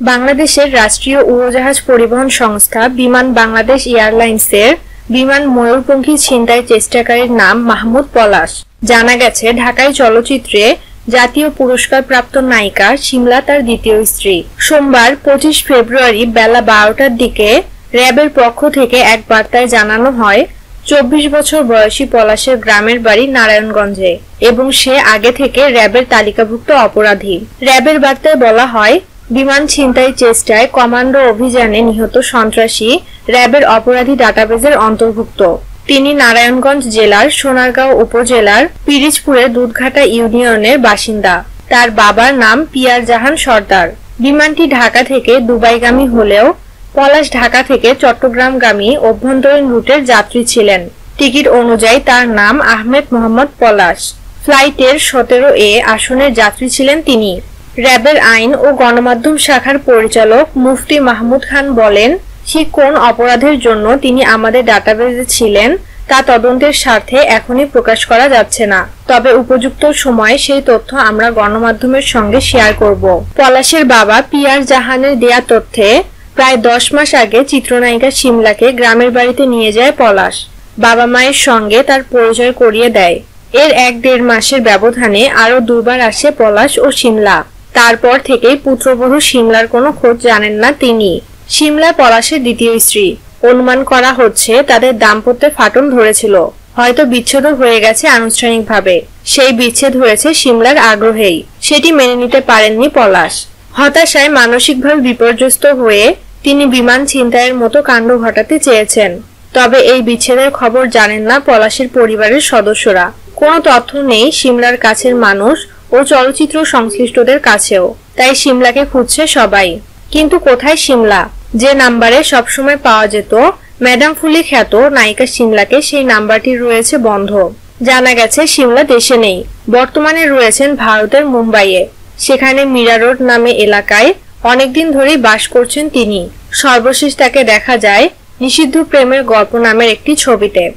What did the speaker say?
বাংলাদেশের রাষ্ট্রীয় উড়োজাহাজ পরিবহন সংস্থা বিমান বাংলাদেশ এয়ারলাইন্সের বিমান ময়ূরপঙ্খী ছিনতাই চেষ্টাকারীর নাম মাহমুদ পলাশ। জানা গেছে, ঢাকায় চলচ্চিত্রে জাতীয় পুরস্কার প্রাপ্ত নায়িকা শিমলা তার দ্বিতীয় স্ত্রী। সোমবার পঁচিশ ফেব্রুয়ারি বেলা বারোটার দিকে র্যাবের পক্ষ থেকে এক বার্তায় জানানো হয়, চব্বিশ বছর বয়সী পলাশের গ্রামের বাড়ি নারায়ণগঞ্জে এবং সে আগে থেকে র্যাবের তালিকাভুক্ত অপরাধী। র্যাবের বার্তায় বলা হয় বিমান ছিনতাই চেষ্টায় কমান্ডো অভিযানে নিহত সন্ত্রাসী র্যাবের অপরাধী ডাটাবেজের অন্তর্ভুক্ত। তিনি নারায়ণগঞ্জ জেলার সোনারগাঁও উপজেলার পিরিজপুরের দুধঘাটা ইউনিয়নের বাসিন্দা। তার বাবার নাম পিয়ার জাহান সর্দার। বিমানটি ঢাকা থেকে দুবাইগামী হলেও পলাশ ঢাকা থেকে চট্টগ্রামগামী অভ্যন্তরীণ রুটের যাত্রী ছিলেন। টিকিট অনুযায়ী তার নাম আহমেদ মোহাম্মদ পলাশ। ফ্লাইটের সতেরো এ আসনের যাত্রী ছিলেন তিনি। র্যাবের আইন ও গণমাধ্যম শাখার পরিচালক মুফতি মাহমুদ খান বলেন, সে কোন অপরাধের জন্য তিনি আমাদের ডাটাবেজে ছিলেন, তা তদন্তের স্বার্থে এখনই প্রকাশ করা যাচ্ছে না। তবে উপযুক্ত সময়ে সেই তথ্য আমরা গণমাধ্যমের সঙ্গে শেয়ার করব। পলাশের বাবা পিয়ার জাহানের দেয়া তথ্যে, প্রায় দশ মাস আগে চিত্রনায়িকা সিমলাকে গ্রামের বাড়িতে নিয়ে যায় পলাশ। বাবা মায়ের সঙ্গে তার পরিচয় করিয়ে দেয়। এর এক দেড় মাসের ব্যবধানে আরও দুবার আসে পলাশ ও সিমলা। তারপর থেকেই পুত্রবধূ সিমলার কোনো খোঁজ জানেন না তিনি। সিমলা পলাশের দ্বিতীয় স্ত্রী। অনুমান করা হচ্ছে তাদের দাম্পত্যে ফাটল ধরেছিল। হয়তো বিচ্ছেদ হয়ে গেছে আনুষ্ঠানিকভাবে। সেই বিচ্ছেদ হয়েছে সিমলার আগ্রহেই। সেটি মেনে নিতে পারেননি পলাশ। হতাশায় মানসিকভাবে বিপর্যস্ত হয়ে তিনি বিমান ছিনতাইয়ের মতো কাণ্ড ঘটাতে চেয়েছেন। তবে এই বিচ্ছেদের খবর জানেন না পলাশের পরিবারের সদস্যরা। কোনো তথ্য নেই সিমলার কাছের মানুষ ও চলচ্চিত্র সংশ্লিষ্টদের কাছেও। তাই সিমলাকে খুঁজছে সবাই। কিন্তু কোথায় সিমলা? যে নাম্বারে সবসময় পাওয়া যেত, ম্যাডাম ফুলি খ্যাত নায়িকা সিমলাকে সেই নাম্বারটি রয়েছে বন্ধ। জানা গেছে, সিমলা দেশে নেই। বর্তমানে রয়েছেন ভারতের মুম্বাইয়ে। সেখানে মীরা রোড নামে এলাকায় অনেকদিন ধরেই বাস করছেন তিনি। সর্বশেষ তাকে দেখা যায় নিষিদ্ধ প্রেমের গল্প নামের একটি ছবিতে।